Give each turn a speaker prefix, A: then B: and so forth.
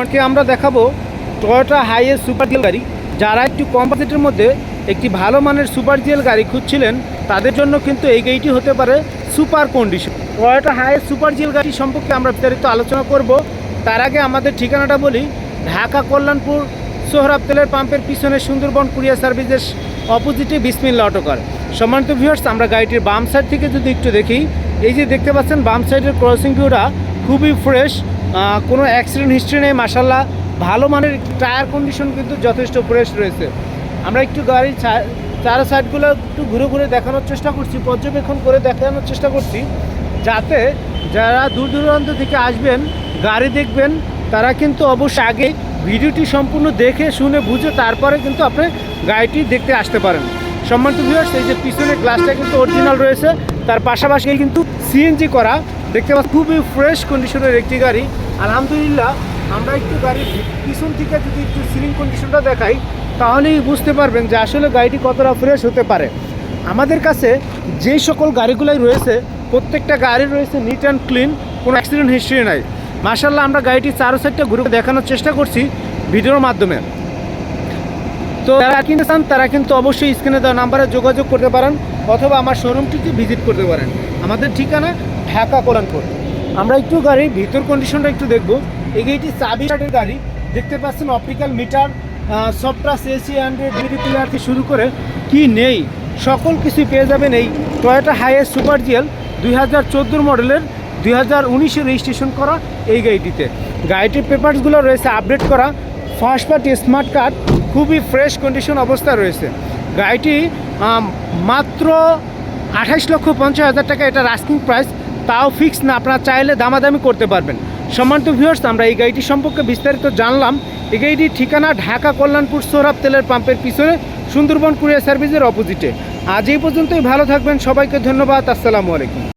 A: আপনাকে আমরা দেখাবো টয়োটা হাইয়েস্ট সুপার জিএল গাড়ি। যারা একটু কম বাজেটের মধ্যে একটি ভালো মানের সুপার জিএল গাড়ি খুঁজছিলেন, তাদের জন্য কিন্তু এই গাড়িটি হতে পারে super condition Toyota Hiace super GL গাড়ি সম্পর্কে আমরা বিস্তারিত আলোচনা করব। তার আগে আমাদের ঠিকানাটা বলি, ঢাকা কল্যাণপুর, সোহরাব তেলের পাম্পের পিছনে সুন্দরবন কুরিয়ার সার্ভিসের অপোজিটে বিসমিল্লা অটোকার সম্মানিত ভিউয়ার্স আমরা গাড়িটির বাম সাইড থেকে যদি একটু দেখি, এই যে দেখতে পাচ্ছেন, বাম সাইডের ক্রসিং ভিউটা খুবই ফ্রেশ কোনো অ্যাক্সিডেন্ট হিস্ট্রি নেই মাসাল্লাহ ভালো মানের টায়ার কন্ডিশন কিন্তু যথেষ্ট ফ্রেশ রয়েছে। আমরা একটু গাড়ির চার সাইডগুলো একটু ঘুরে ঘুরে দেখানোর চেষ্টা করছি, পর্যবেক্ষণ করে দেখানোর চেষ্টা করছি, যাতে যারা দূর দূরান্ত থেকে আসবেন, গাড়ি দেখবেন, তারা কিন্তু অবশ্যই আগে ভিডিওটি সম্পূর্ণ দেখে, শুনে, বুঝে, তারপরে কিন্তু আপনি গাড়িটি দেখতে আসতে পারেন। সম্মানিত ভিউয়ার্স এই যে পিছনের গ্লাসটা কিন্তু অরিজিনাল রয়েছে, তার পাশাপাশি কিন্তু সিএনজি করা দেখতে পাচ্ছি, খুবই ফ্রেশ কন্ডিশনের একটি গাড়ি। আলহামদুলিল্লাহ, আমরা একটু গাড়ির পিছন থেকে যদি একটু সিলিং কন্ডিশনটা দেখাই, তাহলেই বুঝতে পারবেন যে আসলে গাড়িটি কতটা ফ্রেশ হতে পারে। আমাদের কাছে যে সকল গাড়িগুলাই রয়েছে, প্রত্যেকটা গাড়ি রয়েছে নিট অ্যান্ড ক্লিন কোনো অ্যাক্সিডেন্ট হিস্ট্রি নাই। মার্শাল্লাহ আমরা গাড়িটি চারো সাইডটা ঘুরে দেখানোর চেষ্টা করছি ভিডিওর মাধ্যমে। তো যারা কিনতে চান, তারা কিন্তু অবশ্যই স্ক্রিনে দেওয়া নাম্বারে যোগাযোগ করতে পারেন। অথবা আমার শোরুমটিতে ভিজিট করতে পারেন। আমাদের ঠিকানা ঢাকা কোরআনপুর আমরা একটু গাড়ির ভিতর কন্ডিশনটা একটু দেখব। এই গাড়িটি চাবি স্টার্টের গাড়ি। দেখতে পাচ্ছেন optical meter software AC hundred degree player থেকে শুরু করে কি নেই? সকল কিছু পেয়ে যাবেন এই টয়োটা হাইয়েস্ট সুপার জিএল দুই হাজার মডেলের দুই হাজার উনিশে রেজিস্ট্রেশন করা এই গাড়িটিতে। গাড়িটির পেপারসগুলো রয়েছে আপডেট করা। ফার্স্ট পার্টি স্মার্ট কার্ড খুবই ফ্রেশ কন্ডিশন অবস্থায় রয়েছে। গাড়িটি মাত্র আঠাইশ লক্ষ পঞ্চাশ হাজার টাকা এটা রাস্কিং প্রাইস, তাও ফিক্স না, আপনারা চাইলে দামাদামি করতে পারবেন। সম্মানিত ভিউয়ার্স আমরা এই গাড়িটি সম্পর্কে বিস্তারিত জানলাম। এই গাড়িটির ঠিকানা ঢাকা কল্যাণপুর সৌরভ তেলের পাম্পের পিছনে সুন্দরবন কুরিয়ার সার্ভিসের অপোজিটে আজ এই পর্যন্তই, ভালো থাকবেন, সবাইকে ধন্যবাদ, আসসালামু আলাইকুম।